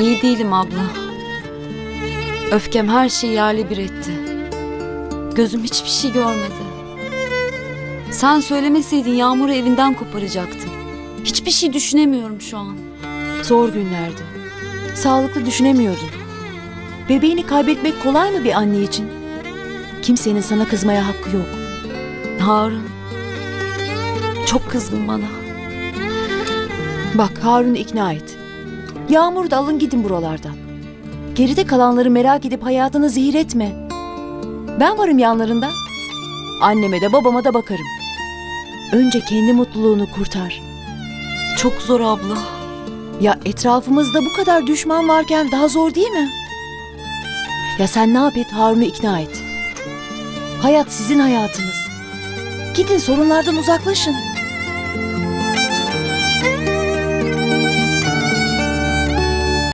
İyi değilim abla. Öfkem her şeyi yerle bir etti. Gözüm hiçbir şey görmedi. Sen söylemeseydin Yağmur'u evinden koparacaktım. Hiçbir şey düşünemiyorum şu an. Zor günlerdi. Sağlıklı düşünemiyordun. Bebeğini kaybetmek kolay mı bir anne için? Kimsenin sana kızmaya hakkı yok. Harun. Çok kızgın bana. Bak Harun'u ikna et. Yağmur da alın gidin buralardan. Geride kalanları merak edip hayatını zehir etme. Ben varım yanlarında. Anneme de babama da bakarım. Önce kendi mutluluğunu kurtar. Çok zor abla. Ya etrafımızda bu kadar düşman varken daha zor değil mi? Ya sen ne yap et Harun'u ikna et. Hayat sizin hayatınız. Gidin sorunlardan uzaklaşın.